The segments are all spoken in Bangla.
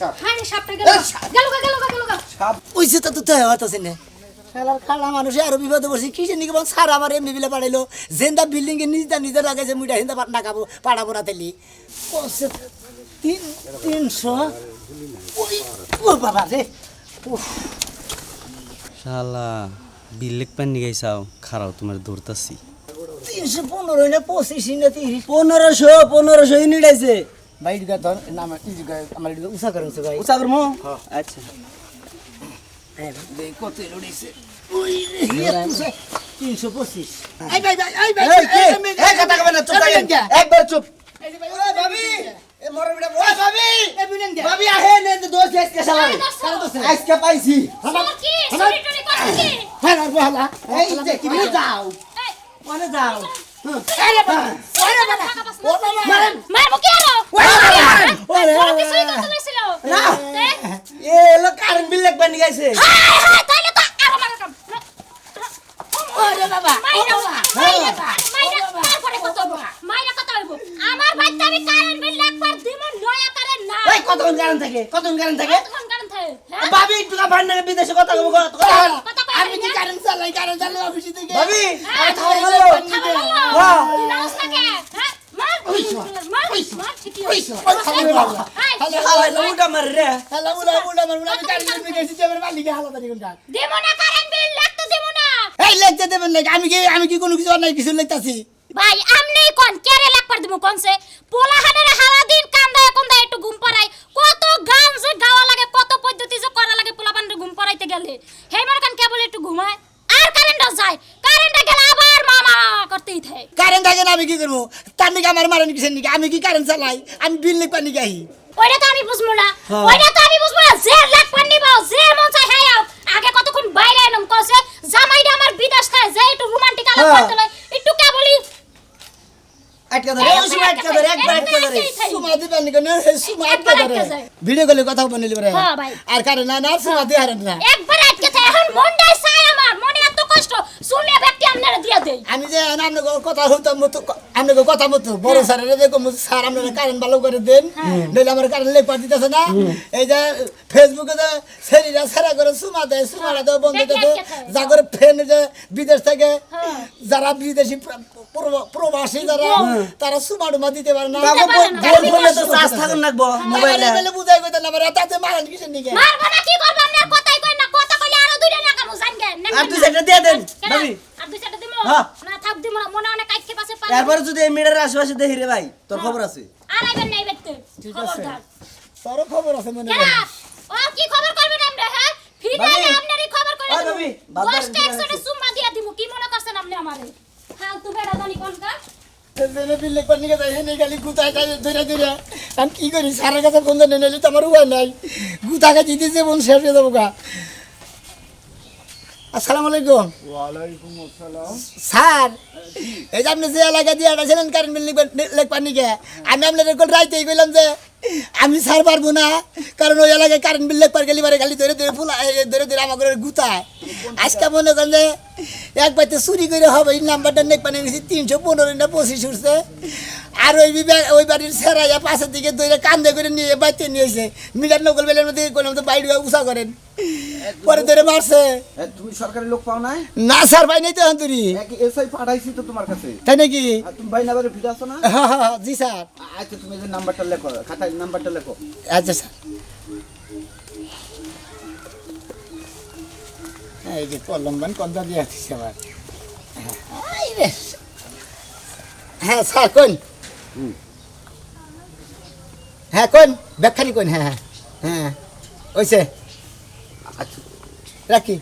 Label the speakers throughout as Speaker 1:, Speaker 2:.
Speaker 1: সাপ।
Speaker 2: সাপটা গেল। গেল গা, গেল গেল
Speaker 1: সাপ।
Speaker 3: ওইসে তো তো হতাছে না। খেলার খালা মানুষ আরও বিপদে বসে কিসে নিকে বল স্যার আমার এমনি বিলে পাঠাইলো জেন্দা বিল্ডিং নিজে লাগাইছে মুইটা হিন্দা তেলি। তিন তিনশো? ওই ও বাবা রে। উফ,
Speaker 4: শালা বিলেক পানি গাইছাও খারাও তোমার দৌড়তাছি
Speaker 3: তিনশো পনেরো না পঁচিশ না তিরিশ?
Speaker 5: পনেরোশো পনেরোশো ইউনিট আছে।
Speaker 3: বাইর গা ধর না আমার ইজি গা আমার এটা উষা করে উষা ভাই
Speaker 5: উচা করব আচ্ছা
Speaker 3: দেখ কত লড়িছে ওই রে উষা, তিনশো পঁচিশ এই ভাই ভাই এই ভাই
Speaker 5: এই? কথা কবে না, চুপ একবার চুপ
Speaker 3: ভাবি এ মরে বিড়া ওই ভাবি এ বিলেন দে
Speaker 5: ভাবি আহে নে তো দোষ আজকে পাইছি?
Speaker 3: হ্যাঁ
Speaker 5: এই যাও
Speaker 2: এই,
Speaker 5: মানে যাও
Speaker 2: আরও? কিছুই করতে লাগছিল।
Speaker 5: না।
Speaker 2: এ,
Speaker 5: এলো কারেন্ট বিল লাগবে নি গাইছে
Speaker 2: হায়, হায়, তাইলে তো আরও মারাতাম।
Speaker 3: ওরে বাবা
Speaker 2: মাইরা, মাইরা, মাইরা, তারপরে কত? মাইরা কত হইবো? আমার বাড়িতে আমি কারেন্ট বিল একবার দিব, নয়া কারেন্ট না।
Speaker 5: এই কতক্ষণ কারেন্ট থাকে কতক্ষণ কারেন্ট থাকে
Speaker 2: কতক্ষণ কারেন্ট থাকে? হ্যাঁ?
Speaker 5: ভাবি একটু ভাই না বিদেশে কথা কব কথা
Speaker 2: কয়
Speaker 3: আমি কি? কারেন্ট চালাই কারেন্ট চালাই অফিসে থেকে
Speaker 5: ভাবি
Speaker 2: হ্যাঁ, খাবার ভালো?
Speaker 5: হ্যাঁ।
Speaker 2: তুই
Speaker 3: আমি কি কি কোনো কিছু অন্যায় কিছু লিখতাছি
Speaker 2: ভাই আমনেই কোন কেরে দিমু কোনছে পোলাহানের হালা দিন কান্দায় কান্দায় একটু ঘুম পাড়াই কত গান যে গাওয়া লাগে কত পদ্ধতি যে করা লাগে পোলাপানের ঘুম পাড়াইতে গেলে হেই মনে কান কেবল একটু ঘুমায় আর কারেন্ট যায় কারেন্ট গেলে আবার মামা করতেই থাকে।
Speaker 3: কারেন্ট থাকে না আমি কি করব? তার নাকি আমার মারেন কিসের নাকি? আমি কি কারেন্ট চালাই? আমি বিল লিখ পানি গাই
Speaker 2: ওইটা তো আমি বুঝব না। ওইটা তো আমি বুঝব না। যে লাগপার নিব যে মন চাই হ্যাঁ আও। আগে কতক্ষণ বাইরে এলাম কসে জামাইটা আমার বিদেশ খায় যে একটু রোমান্টিক আলাপ
Speaker 5: হ্যাঁ।
Speaker 2: করতে লয়, একটু কেবলই
Speaker 5: আটকা ধরে ওই সময় আটকা ধরে একবার আটকা ধরে।
Speaker 3: সুমা দিবেন নাকি? না সুমা আটকে ধরে। ভিডিও কলে কথা পরে
Speaker 2: হ্যাঁ,
Speaker 3: আর কারেন্ট না না সুমা হারেন না।
Speaker 2: একবার আটকে থাকে এখন মনটাই চাই আমার কষ্ট শুনে ব্যক্তি আপনারা দিয়া দেই।
Speaker 3: আমি যে আপনাকে কথা হইতাম মতো আপনাকে কথা মতো বড় স্যারের দেখো স্যার আপনারা কারেন্ট ভালো করে দেন। নইলে আমার কারেন্ট লেখ দিতেছে না। এই যে ফেসবুকে যে সেরিরা সেরা করে সুমা দেয় সুমারা দেয় বন্ধ দেয়। যা করে ফেন যে বিদেশ থেকে
Speaker 2: হ্যাঁ।
Speaker 3: যারা বিদেশি প্র- প্রবাসী যারা তারা সুমা ডুমা দিতে পারে না।
Speaker 5: মোবাইলে
Speaker 3: মোবাইলে বুঝাই কইতে না। তাতে মারান কিসের নিকে
Speaker 2: মারবো না কি করব আপনার কথাই কই না কথা কইলে আরও দুইটা না কামু জানগে
Speaker 5: আর দুই চারটা দিয়ে দেন,
Speaker 2: কেন?
Speaker 5: ভাবি।
Speaker 2: আর দুই চারটা দিমু
Speaker 5: হ্যাঁ।
Speaker 2: না থাক দিমু না মনে অনেক পাশে পারে
Speaker 5: এরপরে যদি এই মেয়েটার আশেপাশে দেখি রে ভাই তোর খবর আছে?
Speaker 2: আর আইবেন নাই বেতে
Speaker 3: ঠিক আছে। তোর খবর আছে মনে হয়।
Speaker 2: ও কি খবর করবেন আমরা হ্যাঁ? ফিরে। আপনারই খবর করে
Speaker 5: ভাবি,
Speaker 2: দশটা
Speaker 5: দিবেন
Speaker 2: সুম্মা দিয়া দিমু কি মনে করছেন আপনি আমারে? ফালতু বেড়া জানি কোনটা
Speaker 3: তেলে বিল্লে পানি কে হেনে গালি গুতায় গাই ধরে ধরে। আমি কি করি সারের কাছে ফোন দেন নিলে তো আমার উপায় নাই। গুতা গাছি দিতে বোন শেষ হয়ে যাব গা। আসসালামু আলাইকুম।
Speaker 1: ওয়ালাইকুম আসসালাম।
Speaker 3: স্যার এই যে আপনি যে এলাকা দিয়ে আটাছিলেন কারেন্ট বিল লেখ পানি কে আমি আপনার রেকর্ড রাইতেই কইলাম যে আমি স্যার পারব না কারণ ওই এলাকায় কারেন্ট বিল লেখ পার গেলি পারে খালি ধরে ধরে ফুলা ধরে ধরে আমার করে গুতায় আজকে মনে করেন যে এক বাইতে চুরি করে হবে এই নাম্বারটা নেক পানি গেছি তিনশো পনেরো না পঁচিশ উঠছে। আর ওই ওই বাড়ির সেরাইয়া পাশের দিকে ধরে কান্দে করে নিয়ে বাইতে নিয়েছে মিটার নকল বেলের মধ্যে করলাম তো বাইরে উষা করেন। পরে ধরে মারছে।
Speaker 1: তুমি সরকারি লোক পাও নাই?
Speaker 3: না স্যার ভাই নেই তো
Speaker 1: এক এসআই পাঠাইছি তো তোমার কাছে?
Speaker 3: তাই নাকি?
Speaker 1: তুমি ভাই নাম্বারে ফিরে আসো না?
Speaker 3: হ্যাঁ হ্যাঁ হ্যাঁ, জি স্যার।
Speaker 1: আচ্ছা তুমি যে নাম্বারটা লেখো খাতায় নাম্বারটা লেখো।
Speaker 3: আচ্ছা স্যার। এই যে কলম বান কদ্দা দিয়ে আসছে আবার। হ্যাঁ। হ্যাঁ স্যার কোন হ্যাঁ কোন? ব্যাখ্যানি কোন? হ্যাঁ হ্যাঁ হ্যাঁ ওইসে
Speaker 1: আচ্ছা
Speaker 3: রাখি।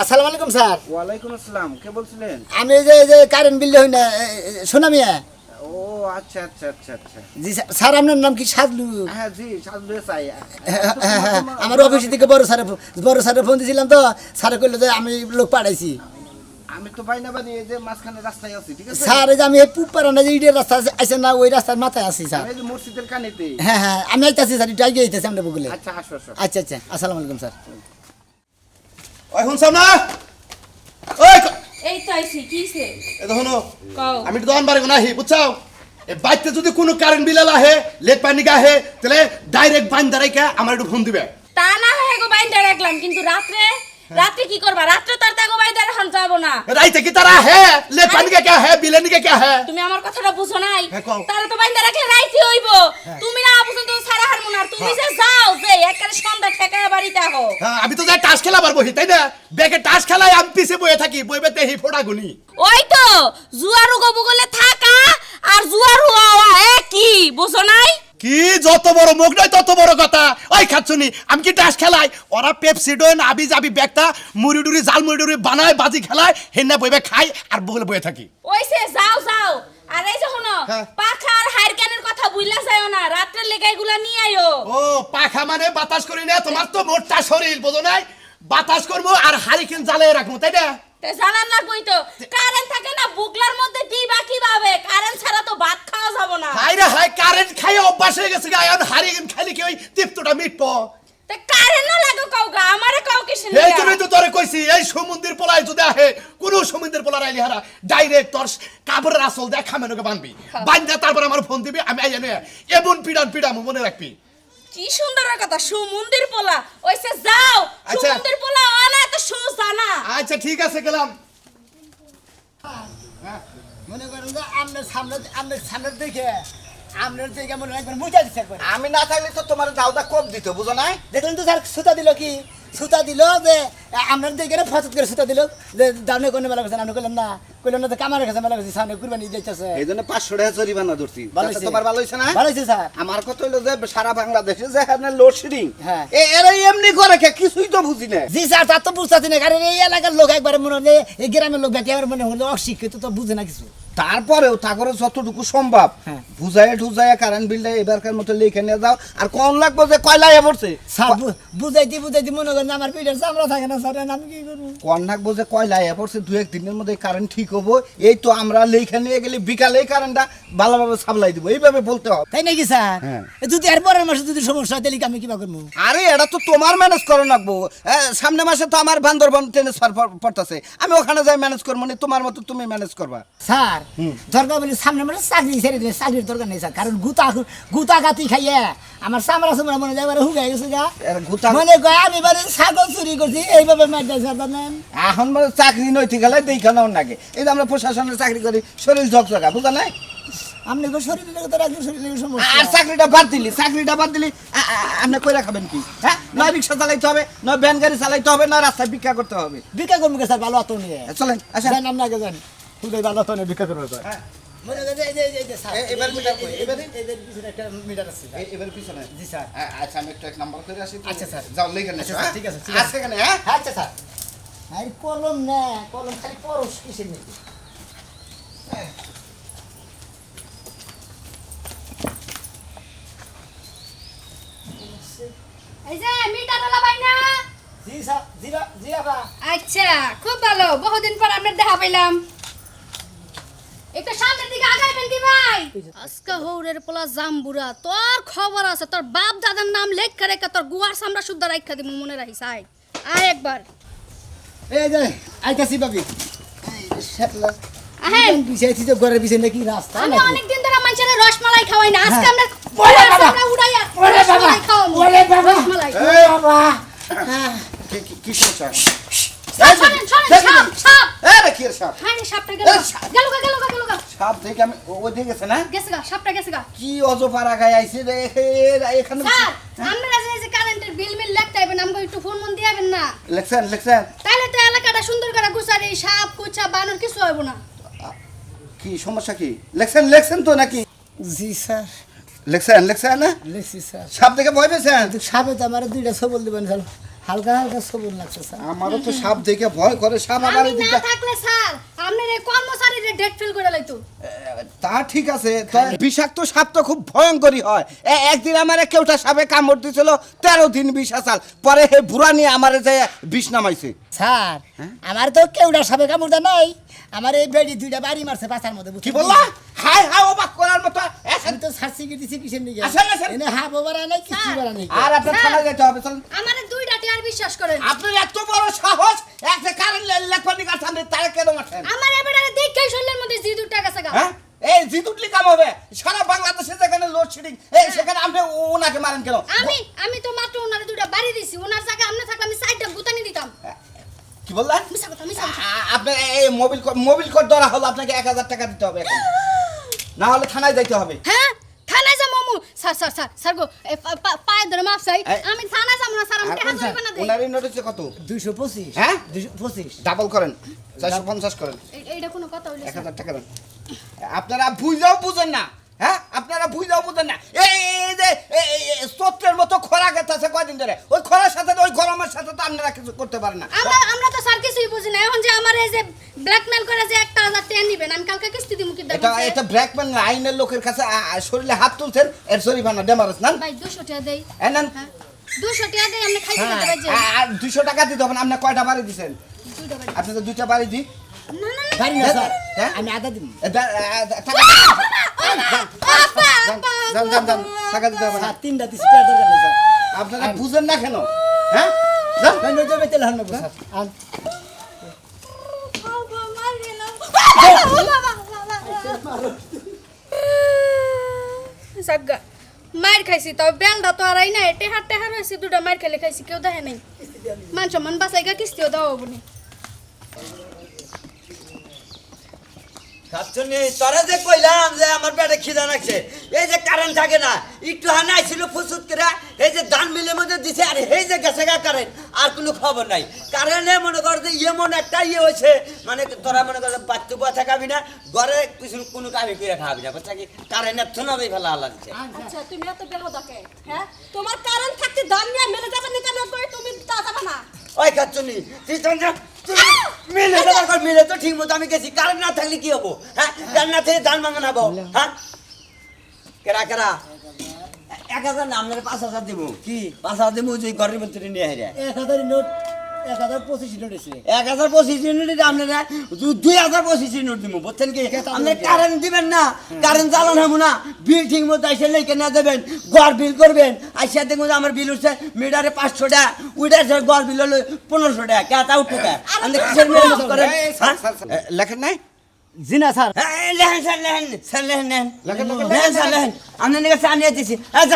Speaker 3: আসসালামু আলাইকুম স্যার।
Speaker 1: ওয়ালাইকুম আসসালাম কে বলছিলেন?
Speaker 3: আমি যে যে কারেন্ট বিল হই না সোনামিয়া
Speaker 1: ও আচ্ছা আচ্ছা আচ্ছা আচ্ছা।
Speaker 3: জি স্যার আপনার নাম কি? সাজলু?
Speaker 1: হ্যাঁ জি
Speaker 3: আমার অফিস থেকে বড় স্যারে বড় স্যারে ফোন দিয়েছিলাম তো। স্যারে কইলো যে আমি লোক পাঠাইছি।
Speaker 1: আমি তো বাইনা বাড়ি এই যে মাঝখানে রাস্তায় আছি ঠিক আছে?
Speaker 3: স্যার এই যে আমি এই পুপ না যে ইটের রাস্তা আছে না ওই রাস্তার মাথায় আছি স্যার।
Speaker 1: এই যে মসজিদের কানেতে?
Speaker 3: হ্যাঁ হ্যাঁ আমি আইতাছি স্যার একটু আগে আইতেছি আমরা বগুলে
Speaker 1: আচ্ছা আসো আসো।
Speaker 3: আচ্ছা আচ্ছা আসসালামু আলাইকুম স্যার।
Speaker 6: এই তো আইছি কিছে
Speaker 7: এ
Speaker 6: কও।
Speaker 7: আমি তো দোকান বাড়ি নাহি বুঝছাও? এ বাইতে যদি কোনো কারেন্ট বিল আহে লেট পানি গাহে তাহলে ডাইরেক্ট বাইন দাঁড়াইকে আমার একটু ফোন দিবে।
Speaker 6: তা না হয় গো বাইন্দা রাখলাম কিন্তু রাত্রে রাত্রে কি করবা? রাত্রে তো আর তাগো বাইন্দা রাখান যাব না।
Speaker 7: রাইতে কি তারা হে লেট পানি কে কে হে বিলে নিকে কে হে
Speaker 6: তুমি আমার কথাটা বুঝো নাই?
Speaker 7: হ্যাঁ।
Speaker 6: তাহলে তো বাইন্দা রাখলে রাইতে হইব। তুমি না বুঝো তো সারা হারমো তুমি যে যাও যে একবারে সন্ধ্যা ঠেকায় বাড়িতে আহো
Speaker 7: হ্যাঁ, আমি তো যাই টাস খেলা পারব তাই না? ব্যাগে টাস খেলায় আমি পিছে বয়ে থাকি বইবে ফোটা গুনি
Speaker 6: ওই তো জুয়ারু গবুগলে থাকা আর জুয়ারু হওয়া একই বুঝো নাই?
Speaker 7: কি যত বড় মুখ নয় তত বড় কথা। ওই খাচ্ছনি আমি কি টাস খেলাই? ওরা পেপসি ডোন আবি যাবি ব্যাগটা মুড়ি ডুরি জাল মুড়ি ডুরি বানায় বাজি খেলায় হেন্না বইবে খাই আর বগলে বয়ে থাকি।
Speaker 6: ওইসে যাও যাও। আর এই যখন
Speaker 7: হ্যাঁ।
Speaker 6: পাখা আর হাইরকানের কথা বুইলা যাও না রাত্রে লেগাইগুলা নিয়ে আইও।
Speaker 7: ও পাখা মানে বাতাস করি না তোমার তো মোটা শরীর বোঝো নাই? বাতাস করব আর হারিকেন জ্বালিয়ে রাখব তাই না?
Speaker 6: তে জানান লাগবই তো। কারেন্ট থাকে না বুকলার মধ্যে দিবা কীভাবে কারেন্ট ছাড়া তো ভাত খাওয়া যাব না।
Speaker 7: হাই রে হাই কারেন্ট খাই অভ্যাস হয়ে গেছে গায়ে আর হারিকেন খাইলে কি ওই তৃপ্তটা মিটবো?
Speaker 6: তে কারেন্ট না লাগো কাউকে আমারে কাউ কিছু
Speaker 7: এই জন্যই তো তোরে কইছি এই সমুদ্রের পোলায় যদি আহে কোন সমুদ্রের পোলা রাইলি হারা ডাইরেক্ট তোর কাপড়ের আসল দেখ বানবি। বান্ধা তারপর আমার ফোন দিবি আমি আইয়া এমন পিডান পিডাম মনে রাখবি।
Speaker 6: কি সুন্দর কথা সুমন্দির পোলা। ওইসে যাও
Speaker 7: আচ্ছা।
Speaker 6: সুমন্দির পোলা আনা তো সু জানা
Speaker 7: আচ্ছা ঠিক আছে গেলাম।
Speaker 3: মনে করেন যে আপনার সামনে আপনার সামনে দেখে আপনার দেখে মনে একবার মুজা দিচ্ছে
Speaker 1: আমি না থাকলে তো তোমার দাউদা কম দিত বুঝো না
Speaker 3: দেখলেন তো স্যার সুতা দিল কি? সুতা দিল যে আপনার দেখে না ফসত করে সুতা দিল যে দামনে কোনো মেলা করছেন আপনি কইলেন না কইলেন না তো কামারের কাছে মেলা করছি সামনে কুরবানি দিতেছে
Speaker 1: এই জন্য পাঁচশো টাকা জরিমানা ধরছি। তোমার ভালো হয়েছে না?
Speaker 3: ভালো হয়েছে স্যার।
Speaker 1: আমার কথা হইল যে সারা বাংলাদেশে যে এখানে লোডশেডিং
Speaker 3: হ্যাঁ।
Speaker 1: এরা এমনি করে কে? কিছুই তো বুঝি না
Speaker 3: জি স্যার তার তো বুঝতে না। কারণ এই এলাকার লোক একবারে মনে হয় এই গ্রামের লোক আমার মনে হলো অশিক্ষিত তো বুঝে না কিছু।
Speaker 1: তারপরেও ঠাকুর যতটুকু সম্ভব
Speaker 3: হ্যাঁ।
Speaker 1: বুঝাইয়া টুজাইয়া কারেন্ট বিলটা এবারকার মতো লিখে নিয়ে যাও। আর কম লাগবো যে কয়লায় পড়ছে?
Speaker 3: বুঝাইতে বুঝাইতে মনে করেন আমার পিঠের চামড়া থাকে না স্যার আমি কি করব?
Speaker 1: কম লাগবো যে কয়লায় পড়ছে দু এক দিনের মধ্যে কারেন্ট ঠিক হব। এই তো আমরা লিখে নিয়ে গেলে বিকালে কারেন্টটা ভালোভাবে সাপ্লাই দিব। এইভাবে বলতে হবে।
Speaker 3: তাই নাকি স্যার?
Speaker 1: হ্যাঁ।
Speaker 3: যদি আর পরের মাসে যদি সমস্যা হয় তাহলে আমি কিবা করব?
Speaker 1: আরে এটা তো তোমার ম্যানেজ করে রাখব সামনে মাসে তো আমার বান্দরবান ট্রান্সফার পড়তেছে। আমি ওখানে যাই ম্যানেজ করব না তোমার মতো তুমি ম্যানেজ করবা।
Speaker 3: স্যার দরকার। দরকার বলে সামনে মানে চাকরি ছেড়ে দিবে চাকরির দরকার নেই স্যার। কারণ গুতা গুতা গাতি খাইয়ে আমার চামড়া চামড়া মনে যায় হুগাই গেছে গা।
Speaker 1: গুতা-
Speaker 3: মনে কয় আমি বারে ছাগল চুরি করছি এইভাবে মার স্যার জানেন
Speaker 1: এখন মানে চাকরি নৈতিক গেলে দেখে নাও নাকি এই আমরা প্রশাসনের চাকরি করি শরীর ঝকঝকা বুঝা নাই?
Speaker 3: আপনি কো শরীরে তো রাখবেন শরীরে
Speaker 1: আর
Speaker 3: সমস্যা।
Speaker 1: আর চাকরিটা বাদ দিলি চাকরিটা বাদ দিলি আপনি কই রাখাবেন কি? হ্যাঁ? নয় রিক্সা চালাইতে হবে নয় ভ্যান গাড়ি চালাইতে হবে না রাস্তায় ভিক্ষা করতে হবে।
Speaker 3: ভিক্ষা করব স্যার? ভালো অত নিয়ে।
Speaker 1: চলেন আসেন।
Speaker 3: আপনি আগে যান। খুবই ভালো অত নিয়ে ভিক্ষা করব স্যার মনে করেন যে এই যে- এই যে স্যার
Speaker 1: এ- এবার মিটার কই? এবারে?
Speaker 3: এদের পিছনে একটা মিটার আছে স্যার।
Speaker 1: এবার পিছনে?
Speaker 3: জি স্যার।
Speaker 1: আচ্ছা আমি একটু এক নাম্বার করে আসি
Speaker 3: আচ্ছা, স্যার।
Speaker 1: যাও লেগে
Speaker 3: আচ্ছা, ঠিক আছে, ঠিক আছে।
Speaker 1: আছে এখানে হ্যাঁ?
Speaker 3: আচ্ছা স্যার। আরে কলম না কলম খালি পরশ কিসের নাকি
Speaker 2: আচ্ছা খুব ভালো। বহুদিন পর আপনার দেখা পেলাম একটু সামনের দিকে আগাইবেন কি ভাই? আজকে হৌরের পোলা জাম্বুরা তোর খবর আছে তোর বাপ দাদার নাম লেখা রেখে তোর গুয়ার সামরা শুদ্ধ রাখা দিব মনে রাখিস আয়। আয় একবার।
Speaker 3: এই যে আইতাছি বাবি
Speaker 2: আহেন
Speaker 3: পিছিয়ে তো ঘরের পিছনে নাকি রাস্তা
Speaker 2: আমি অনেক দিন ধরে মানুষের রসমালাই খাওয়াই না। আজকে আমরা
Speaker 3: ওরে বাবা!
Speaker 2: উড়াইয়া
Speaker 3: ওরে বাবা!
Speaker 2: রসমালাই খাওয়াবো।
Speaker 3: ওরে বাবা!
Speaker 2: রসমালাই।
Speaker 3: ওরে বাবা!
Speaker 1: কি- কি- কি সমস্যা
Speaker 2: সাপ, সাপ।
Speaker 1: এ রে কি সাপ?
Speaker 2: হায় সাপটা গেল। গেল গেল।
Speaker 1: সাপ দেখে আমি ও- ওই দিকে গেছে না?
Speaker 2: গেছে গা, সাপটা গেছে গা।
Speaker 1: কি অজপাড়া গায়ে আইছে রে এখানে
Speaker 2: স্যার, আপনারা যে যে কারেন্টের বিল মিল লিখতে হইবেন, আমাকে একটু ফোন মন দিয়াবেন না।
Speaker 1: লেখছেন লেখছেন।
Speaker 2: তাহলে তো এলাকাটা সুন্দর করে গুছারি সাপ কুচা বানর কিছু হইব না।
Speaker 1: কি সমস্যা কি? লেখছেন লেখছেন তো নাকি?
Speaker 3: জি স্যার।
Speaker 1: লেখছেন লেখছেন না?
Speaker 3: লিখছি স্যার।
Speaker 1: সাপ দেখে ভয় পেয়েছেন?
Speaker 3: সাপে তো আমার দুইটা সবল দিবেন স্যার। হালকা হালকা সবল লাগছে স্যার।
Speaker 1: আমারও তো সাপ দেখে ভয় করে সাপ আবার
Speaker 2: আমি না থাকলে স্যার আপনার এই কর্মচারীর ডেট ফিল করে লাইতো
Speaker 1: তা। ঠিক আছে বিষাক্ত সাপ তো খুব ভয়ঙ্করী হয়। একদিন আমার কেউটা সাপে কামড় দিছিল তেরো দিন বিষ আসাল পরে হে বুড়া নিয়ে আমার যে বিষ নামাইছে।
Speaker 3: স্যার আমার তো কেউটা সাপে কামড় দেয় নাই। আমার এই বেড়ি দুইটা বাড়ি মারছে পাশার মধ্যে
Speaker 1: কি? বললা? হাই হাই অবাক করার মতো।
Speaker 3: আমি তো সার্সি কেটেছি কিসের নিকে
Speaker 1: আসেন, আসেন।
Speaker 3: এনে হাফ ওভার নাই কিছু বাড়া নাই।
Speaker 1: আর আপনার থানায় যেতে হবে চলুন
Speaker 2: আমার দুইটা টিয়া
Speaker 8: আর বিশ্বাস করেন?
Speaker 1: আপনার এত বড় সাহস একটা কারেন্ট ইলেকট্রনিক সামনে তারা কেন মাঠেন
Speaker 8: আমার এবারে দেখেই শরীরের মধ্যে জিদ উঠে গেছে গা।
Speaker 1: হ্যাঁ? এই জিতুটলি কাম হবে? সারা বাংলাদেশে যেখানে লোডশেডিং এই সেখানে আপনি ওনাকে মারেন কেন?
Speaker 8: আমি আমি তো মাত্র ওনারে দুটা বাড়ি দিছি ওনার জায়গায় আপনি থাকলে আমি সাইডটা গুতানি দিতাম।
Speaker 1: কি বললেন?
Speaker 8: মিছা কথা মিছা
Speaker 1: আপনার এই মোবিল মোবিল কোড ধরা হলো আপনাকে এক হাজার টাকা দিতে হবে এখন। না হলে থানায় যাইতে হবে।
Speaker 8: হ্যাঁ স্যার স্যার স্যার স্যার গো পায়ে ধরে মাপ চাই। আমি থানায় যাব না স্যার আমাকে
Speaker 1: আর
Speaker 8: টাকা জরিমানা
Speaker 1: ওনারই নোটিসে কত?
Speaker 3: দুইশো পঁচিশ।
Speaker 1: হ্যাঁ?
Speaker 3: দুইশো পঁচিশ।
Speaker 1: ডাবল করেন। চারশো পঞ্চাশ করেন।
Speaker 8: এইটা কোনো কথা হইল
Speaker 1: এক হাজার টাকা দেন। আপনারা বুঝাও বুঝেন না। হ্যাঁ? আপনারা বুঝাও বুঝেন না। এই যে চত্রের মতো খরা গেছে কয়দিন ধরে। ওই খরার সাথে ওই গরমের সাথে তো আপনারা কিছু করতে পারেন না।
Speaker 8: আমরা আমরা তো স্যার কিছুই বুঝি না। এখন যে আমার এই যে ব্ল্যাকমেল করে যে একটা হাজার টাকা নিবেন আমি কালকে কিস্তি দিমু কি
Speaker 1: এটা এটা ব্ল্যাকম্যান আইনের লোকের কাছে আ- আ- শরীরে হাত তুলছেন এর শরীফানা ডেমারস না
Speaker 8: ভাই দুশো টাকা দেই।
Speaker 1: নেন।
Speaker 8: হ্যাঁ দুশো টাকা দেই আপনি খাইতে
Speaker 1: হ্যাঁ,
Speaker 8: খেতে পারছেন।
Speaker 1: আর দুশো টাকা দিতে হবে না আপনি কয়টা বাড়ি
Speaker 8: দুইটা বাড়ি।
Speaker 1: আপনি তো দুইটা বাড়ি দিই
Speaker 8: না না না
Speaker 3: পারি না স্যার? আমি আদা দিব
Speaker 1: যান, যান যান টাকা দিতে হবে না
Speaker 3: তিনটা দিচ্ছি টাকা দরকার নেই স্যার
Speaker 1: আপনারা বুঝেন না কেন? হ্যাঁ? যান
Speaker 3: না, নজর বেতে নেব, স্যার আন।
Speaker 8: মার খাইছি তবে বেলটা তো আরাই না টেহার টেহার হয়েছে দুটা মার খেলে খাইছি কেউ দেখে নাই। মান সম্মান বাঁচাইগা কিস্তিও দাও বনি
Speaker 5: খাচ্ছনি তোরা যে কইলাম যে আমার পেটে খিদা লাগছে এই যে কারেন্ট থাকে না একটু হানে আইছিল ফুসুত করে এই যে ধান মিলের মধ্যে দিছে আর এই যে গেছে গা কারেন্ট আর কোনো খবর নাই। কারেন্টে মনে কর যে ইয়ে মনে একটা ইয়ে হয়েছে মানে তোরা মনে কর বাচ্চু বাচ্চা খাবি না ঘরে কিছু কোনো কামি করে খাবি না বুঝছা কি? কারেন্টের থুনাবেই ফেলা লাগছে।
Speaker 6: আচ্ছা তুমি এত বেরো হ্যাঁ? তোমার কারেন্ট থাকতে দাম নিয়ে মেলে যাবে না কেন? তুমি তা যাবে না।
Speaker 5: ওই তুই তো তুই মিলে তো ঠিক মতো আমি গেছি। কারেন্ট না থাকলে কি হব? হ্যাঁ? কারেন্ট না থেকে দান মাঙ্গা নাবো হ্যাঁ? কেরা কেরা? এক হাজার না আপনার পাঁচ হাজার দিব। কি? পাঁচ হাজার দিব যে ঘরের ভিতরে নিয়ে হেরে
Speaker 3: এক হাজার নোট। এক হাজার পঁচিশ
Speaker 5: ইউনিট আপনারা দুই হাজার পঁচিশ ইউনিট দিব বুঝছেন কি? আপনি কারেন্ট দিবেন না কারেন্ট চালান হব না। বিল ঠিক মতো আইসে লেখে না দেবেন গড় বিল করবেন। আইসা দেখুন আমার বিল উঠছে মিটারে পাঁচশো টাকা উইটার গড় বিল হলো পনেরোশো টাকা উঠো আপনি কিসের মেহনত করেন?
Speaker 1: এ, লেখেন নাই?
Speaker 3: জি না স্যার।
Speaker 5: হ্যাঁ, লেহেন স্যার লেহেন স্যার লেহেন লেহেন
Speaker 1: লেখেন, লেখেন,
Speaker 5: লেহেন স্যার লেহেন আপনার কাছে আনিয়ে হ্যাঁ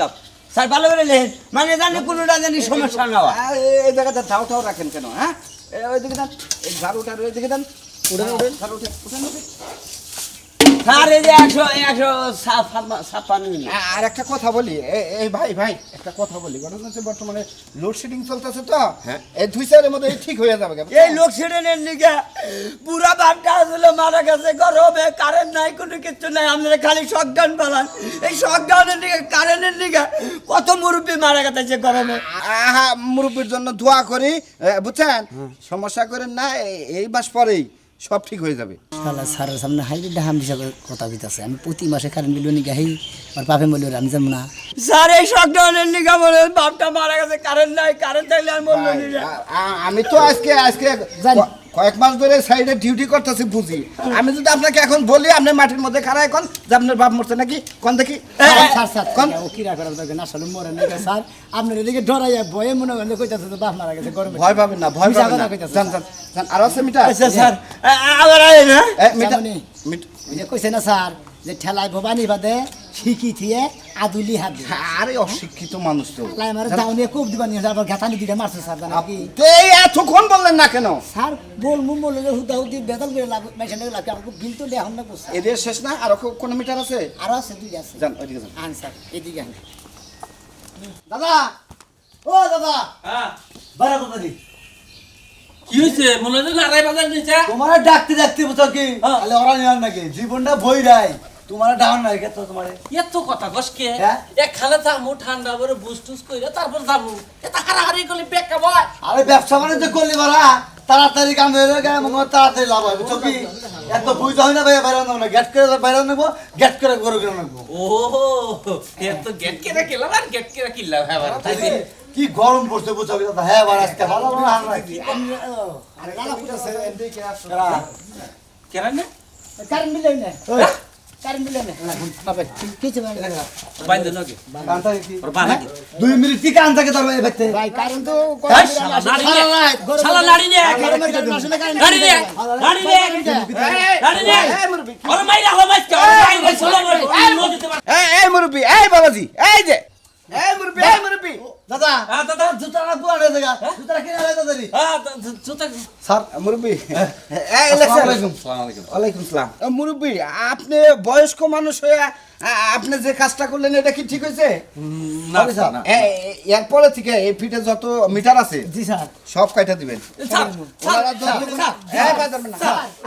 Speaker 5: কাপ। স্যার, ভালো করে লেখেন। মানে জানি কোনোটা জানি সমস্যা না হয়
Speaker 1: এই- জায়গাটা ধাও ঠাও রাখেন কেন হ্যাঁ? ওইদিকে দেন, এই ঝাড়ুটার ওইদিকে দেন উঠেন উঠেন ঝাড়ু উঠেন উঠেন
Speaker 5: স্যার এই যে একশো একশো ছাপ্পান্ন
Speaker 1: আর একটা কথা বলি এ- এই ভাই ভাই একটা কথা বলি। ঘটনা হচ্ছে বর্তমানে লোডশেডিং চলতেছে তো হ্যাঁ। এই দুই চারের মধ্যে ঠিক হয়ে যাবে কেন?
Speaker 5: এই লোক ছেড়ে লিগে পুরা বাপটা আসলে মারা গেছে গরমে কারেন্ট নাই কোনো কিছু নাই আমাদের খালি শকডাউন পালান এই শকডাউনের লিগে কারেন্টের লিগে কত মুরব্বী মারা গেছে গরমে।
Speaker 1: আহা মুরব্বীর জন্য দোয়া করি বুঝছেন? সমস্যা করেন না এই মাস পরেই। সব ঠিক হয়ে যাবে।
Speaker 3: শালা স্যারের সামনে হাইরে ডাহাম হিসাবে কথা বিতাছে আমি প্রতি মাসে কারেন্ট বিল নিয়ে গাই আর পাপে বলি আমি জানব না।
Speaker 5: স্যার এই শকডাউনের লিগে বলে বাপটা মারা গেছে কারেন্ট নাই কারেন্ট থাকলে আমি
Speaker 1: আ- আমি তো আজকে আজকে
Speaker 3: জানি।
Speaker 1: কয়েক মাস ধরে সাইডে ডিউটি করতেছি বুঝি। আমি যদি আপনাকে এখন বলি আপনি মাটির মধ্যে খাড়া এখন যে আপনার বাপ মরছে নাকি? কোন দেখি।
Speaker 3: স্যার স্যার
Speaker 1: কোন।
Speaker 3: ও কিরা করার দরকার না আসলে মরে নাকি স্যার। আপনার এদিকে ডরাইয়া ভয়ে মনে করেন কইতাছে তো বাপ মারা গেছে গরমে।
Speaker 1: ভয় পাবেন না ভয় পাবেন না। জান জান জান আর আছে মিটা
Speaker 5: আচ্ছা স্যার। আবার আয় না।
Speaker 1: মিটা। মিট-
Speaker 3: কইছে না স্যার যে ঠেলায় ভবানি বাদে শিখি থিয়ে আদুলি হাত দিয়ে
Speaker 1: আরে অশিক্ষিত মানুষ তো।
Speaker 3: লাই আমার দাউনিয়ে খুব দিবানি আবার ঘাতানি দিতে মারছে স্যার জানা কি?
Speaker 1: তো এই এতক্ষণ বললেন না কেন?
Speaker 3: স্যার বল মু বলে যে হুদা হুদি বেদল করে লাগ মেশিন লাগে আমাকে বিল তো দেখাম না করছে
Speaker 1: এদের শেষ না? আর কোনো মিটার আছে?
Speaker 3: আরও আছে দুই আছে।
Speaker 1: যান ওইদিকে যান।
Speaker 3: আন স্যার এদিকে আন।
Speaker 1: দাদা! ও দাদা!
Speaker 9: বারা বাবারি
Speaker 10: কি হয়েছে মনে হয় বাজার নিচে
Speaker 9: তোমার ডাকতে ডাকতে বুঝো কি? তাহলে ওরা নাকি? জীবনটা বই রাই তোমার ডাউন নাই কে তো তোমার?
Speaker 10: এত কথা কসকে
Speaker 9: হ্যাঁ?
Speaker 10: এক খালে যামু ঠান্ডা করে বুস টুস কইরা তারপর যামু। এটা হারাহারি করলে বেকা বয়।
Speaker 9: আরে ব্যবসা বাণিজ্য করলি বারা তাড়াতাড়ি কাম হয়ে গেলে আমার তাড়াতাড়ি লাভ হয় বুঝছ কি এত বুঝতে হয় না ভাই বাইরে নেব না গেট করে বাইরে নেব গেট করে গরু করে নেব
Speaker 10: ও এত গেট কেনা কেলাম আর গেট কেনা কিনলাম হ্যাঁ
Speaker 9: কি গরম পড়ছে বুঝছ কি দাদা হ্যাঁ বার আজকে ভালো নাকি
Speaker 10: কেনা না
Speaker 3: কারেন্ট বিল না কারেন্ট বিল এনে বাবা কিছু ভাই
Speaker 10: বাইন্দে নাকি
Speaker 9: কান থাকে কি
Speaker 10: ওর বাবা কি
Speaker 9: দুই মিনিট কি কান থাকে তোর ভাই
Speaker 3: ভাই কারেন্ট তো
Speaker 10: নাড়ি শালা নাড়ি নে নাড়ি নে নাড়ি নে নাড়ি নে ওর মাইরা হলো মার
Speaker 1: এই এই মুরব্বি, এই বাবাজি, এই যে। এই মুরব্বি এই মুরব্বি।
Speaker 9: দাদা
Speaker 10: হ্যাঁ দাদা।
Speaker 9: জুতাটা পুরানো জায়গা? জুতাটা কিনে আলাই দাদারি
Speaker 10: হ্যাঁ জুতা
Speaker 1: স্যার মুরব্বি। এই
Speaker 9: আসসালামু
Speaker 1: ইলেকশন
Speaker 9: আলাইকুম।
Speaker 1: ওয়ালাইকুম। সালাম। মুরব্বি আপনি বয়স্ক মানুষ হয়ে আপনি যে কাজটা করলেন এটা কি ঠিক হয়েছে?
Speaker 10: না
Speaker 9: স্যার।
Speaker 1: এরপরে থেকে এই ফিটে যত মিটার আছে
Speaker 3: জি স্যার।
Speaker 1: সব কাইটা দিবেন।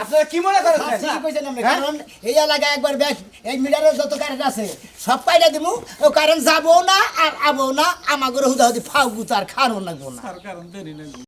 Speaker 1: আপনারা কি মনে করেন?
Speaker 3: কইছেন আপনি কারণ এই এলাকায় একবার ব্যাস এই মিটারের যত কারেন্ট আছে সব পাইলা দিমু। ও কারেন্ট যাব না আর আবো না আমাগরে হুদা হুদি ফাউ গুতার খানো লাগবো না।